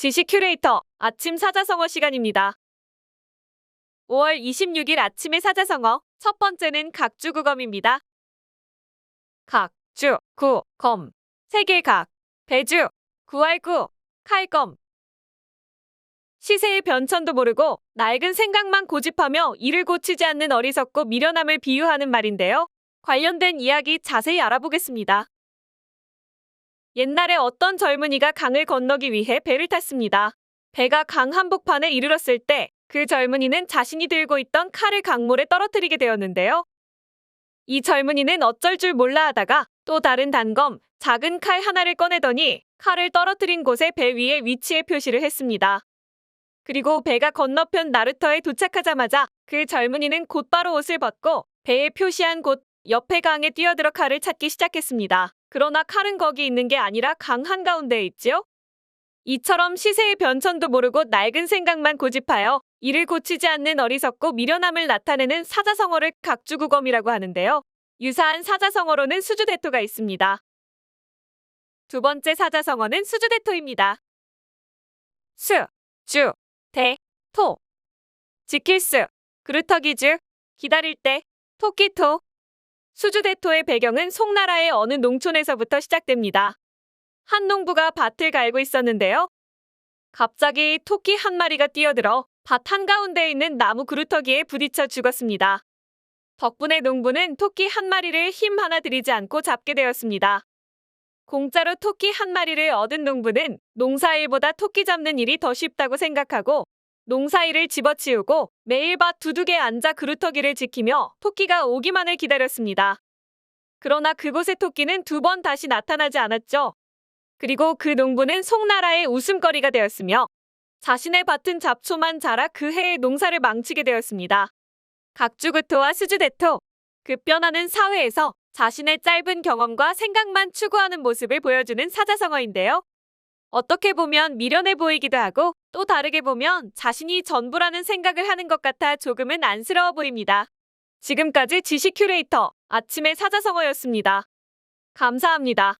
지식 큐레이터 아침 사자성어 시간입니다. 5월 26일 아침의 사자성어 첫 번째는 각주구검입니다. 각, 주, 구, 검, 세계각, 배주, 구할구, 칼검. 시세의 변천도 모르고 낡은 생각만 고집하며 이를 고치지 않는 어리석고 미련함을 비유하는 말인데요. 관련된 이야기 자세히 알아보겠습니다. 옛날에 어떤 젊은이가 강을 건너기 위해 배를 탔습니다. 배가 강 한복판에 이르렀을 때 그 젊은이는 자신이 들고 있던 칼을 강물에 떨어뜨리게 되었는데요. 이 젊은이는 어쩔 줄 몰라 하다가 또 다른 단검, 작은 칼 하나를 꺼내더니 칼을 떨어뜨린 곳에 배 위에 위치해 표시를 했습니다. 그리고 배가 건너편 나루터에 도착하자마자 그 젊은이는 곧바로 옷을 벗고 배에 표시한 곳 옆에 강에 뛰어들어 칼을 찾기 시작했습니다. 그러나 칼은 거기 있는 게 아니라 강 한가운데에 있지요? 이처럼 시세의 변천도 모르고 낡은 생각만 고집하여 이를 고치지 않는 어리석고 미련함을 나타내는 사자성어를 각주구검이라고 하는데요. 유사한 사자성어로는 수주대토가 있습니다. 두 번째 사자성어는 수주대토입니다. 수, 주, 대, 토. 지킬 수, 그루터기 주, 기다릴 때, 토끼토. 수주대토의 배경은 송나라의 어느 농촌에서부터 시작됩니다. 한 농부가 밭을 갈고 있었는데요. 갑자기 토끼 한 마리가 뛰어들어 밭 한가운데에 있는 나무 그루터기에 부딪혀 죽었습니다. 덕분에 농부는 토끼 한 마리를 힘 하나 들이지 않고 잡게 되었습니다. 공짜로 토끼 한 마리를 얻은 농부는 농사일보다 토끼 잡는 일이 더 쉽다고 생각하고 농사일을 집어치우고 매일 밭 두둑에 앉아 그루터기를 지키며 토끼가 오기만을 기다렸습니다. 그러나 그곳에 토끼는 두 번 다시 나타나지 않았죠. 그리고 그 농부는 송나라의 웃음거리가 되었으며 자신의 밭은 잡초만 자라 그 해의 농사를 망치게 되었습니다. 각주구토와 수주대토, 급변하는 사회에서 자신의 짧은 경험과 생각만 추구하는 모습을 보여주는 사자성어인데요. 어떻게 보면 미련해 보이기도 하고 또 다르게 보면 자신이 전부라는 생각을 하는 것 같아 조금은 안쓰러워 보입니다. 지금까지 지식 큐레이터 아침의 사자성어였습니다. 감사합니다.